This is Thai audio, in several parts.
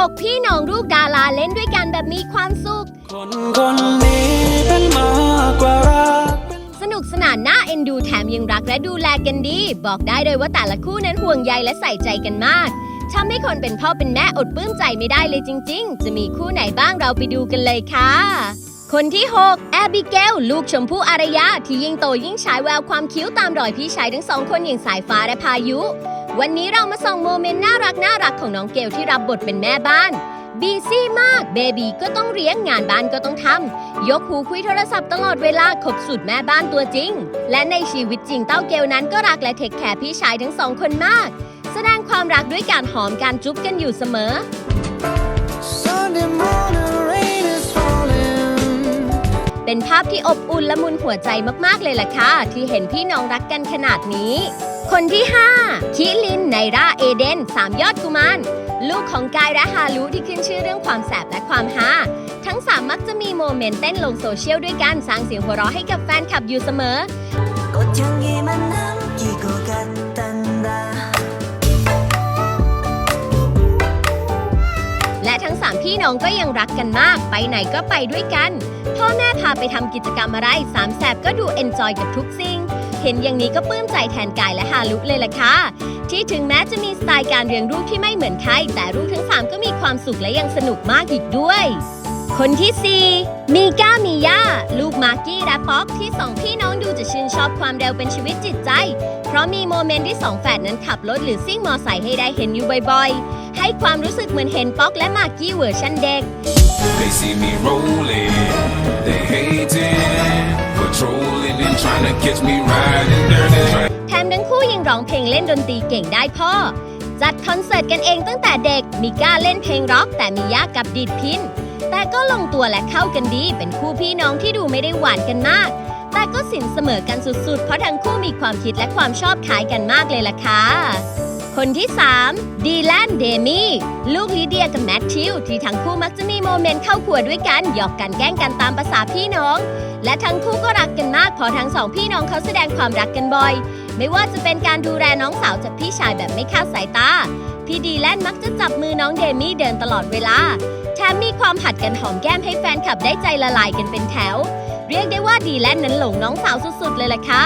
6 พี่น้องลูกดาราเล่นด้วยกันแบบมีความสุข คนคนนี้เป็นมากกว่ารัก สนุกสนานน่าเอ็นดูแถมยังรักและดูแลกันดี บอกได้เลยว่าแต่ละคู่นั้นห่วงใยและใส่ใจกันมากทำให้คนเป็นพ่อเป็นแม่อดปลื้มใจไม่ได้เลยจริง ๆ จะมีคู่ไหนบ้างเราไปดูกันเลยค่ะ คนที่ 6 แอบิเกล ลูกชมพู่อารยา ที่ยิ่งโตยิ่งฉายแววความคิ้วตามรอยพี่ชายทั้งสองคนอย่างสายฟ้าและพายุ วันนี้เรามาส่องโมเมนต์น่ารักน่ารักของน้องเกลที่รับบทเป็นแม่บ้านบีซี่มาก เบบีก็ต้องเลี้ยงงานบ้านก็ต้องทำ ยกหูคุยโทรศัพท์ตลอดเวลาคบสุดแม่บ้านตัวจริง และในชีวิตจริงเต้าเกลนั้นก็รักและเทคแคร์พี่ชายทั้งสองคนมาก แสดงความรักด้วยการหอมการจุ๊บกันอยู่เสมอ Sunday morning เป็นภาพที่อบอุ่นละมุนหัวใจมากๆเลยล่ะค่ะ ที่เห็นพี่น้องรักกันขนาดนี้ คนที่ 5 คิลินไนราเอเดนสามยอดกุมารลูกของกายและฮารุที่ขึ้นชื่อเรื่องความแสบและความฮาทั้งสามมักจะมีโมเมนต์เต้นลงโซเชียลด้วยกันสร้างเสียงหัวเราะให้กับแฟนคลับอยู่เสมอและทั้งสามพี่น้องก็ยังรักกันมาก ไปไหนก็ไปด้วยกัน พ่อแม่พาไปทำกิจกรรมอะไรสามแสบก็ดูเอนจอยกับทุกสิ่ง เห็นอย่างนี้ก็ปลื้มใจแทนกายและฮารุเลยล่ะค่ะ ที่ถึงแม้จะมีสไตล์การเลี้ยงลูกที่ไม่เหมือนใคร แต่ลูกทั้งสามก็มีความสุขและยังสนุกมากอีกด้วย คนที่ 4 มีก้ามีย่า ลูกมากกี้และป๊อกที่สองพี่น้องดูจะชื่นชอบความเร็วเป็นชีวิตจิตใจ เพราะมีโมเมนต์ที่สองแฝดนั้นขับรถหรือซิ่งมอไซค์ให้ได้เห็นอยู่บ่อยๆ ให้ความรู้สึกเหมือนเห็นป๊อกและมากกี้เวอร์ชันเด็ก They see me rolling, they hating, patrolling and trying to catch me riding dirty. แถมทั้งคู่ยังร้องเพลงเล่นดนตรีเก่งได้พ่อ จัดคอนเสิร์ตกันเองตั้งแต่เด็ก มีก้าเล่นเพลงร็อกแต่มีย่ากับดีดพิน แต่ก็ลงตัวและเข้ากันดี เป็นคู่พี่น้องที่ดูไม่ได้หวานกันมาก แต่ก็สินเสมอกันสุดๆ เพราะทั้งคู่มีความคิดและความชอบคล้ายกันมากเลยล่ะค่ะคนที่ 3 ดีแลนเดมี่ลูกลิเดียกับแมทธิวที่ทั้งคู่มักจะมีโมเมนต์เข้าครัวด้วยกัน หยอกกันแกล้งกันตามภาษาพี่น้อง และทั้งคู่ก็รักกันมากพอทั้งสองพี่น้องเขาแสดงความรักกันบ่อย ไม่ว่าจะเป็นการดูแลน้องสาวจากพี่ชายแบบไม่ค้าดสายตา พี่ดีแลนมักจะจับมือน้องเดมี่เดินตลอดเวลา แถมมีความผัดกันหอมแก้มให้แฟนคลับได้ใจละลายกันเป็นแถว เรียกได้ว่าดีแลนนั้นหลงน้องสาวสุดๆเลยล่ะค่ะ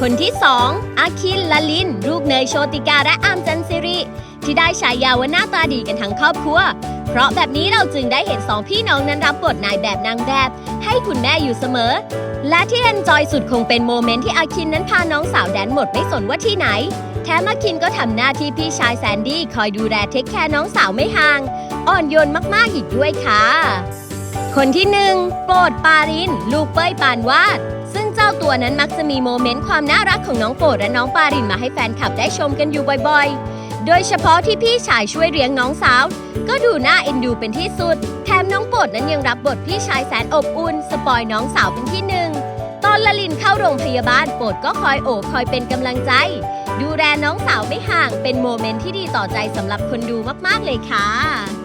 คนที่2อาคินลลิน ลูกเนยโชติกาและอามจันซิริ ที่ได้ฉายาว่าหน้าตาดีกันทั้งครอบครัว เพราะแบบนี้เราจึงได้เห็นสองพี่น้องนั้นรับบทนายแบบนางแบบ ให้คุณแม่อยู่เสมอ และที่เอนจอยสุดคงเป็นโมเมนต์ที่อาคินนั้นพาน้องสาวแดนหมดไม่สนว่าที่ไหน แถมอาคินก็ทำหน้าที่พี่ชายแซนดี้คอยดูแลเทคแคร์น้องสาวไม่ห่าง อ่อนโยนมากๆอีกด้วยค่ะ คนที่หนึ่งโปรดปาริน ลูกเป้ยปานวาด ตัวนั้นมักจะมีโมเมนต์ความน่ารักของน้องโปรดและน้องปารินมาให้แฟนคลับได้ชมกันอยู่บ่อยๆ โดยเฉพาะที่พี่ชายช่วยเลี้ยงน้องสาว ก็ดูน่าเอ็นดูเป็นที่สุด แถมน้องโปรดนั้นยังรับบทพี่ชายแสนอบอุ่น สปอยน้องสาวเป็นที่หนึ่ง ตอนละลินเข้าโรงพยาบาลโปรดก็คอยโอบคอยเป็นกำลังใจ ดูแลน้องสาวไม่ห่างเป็นโมเมนต์ที่ดีต่อใจสำหรับคนดูมากๆเลยค่ะ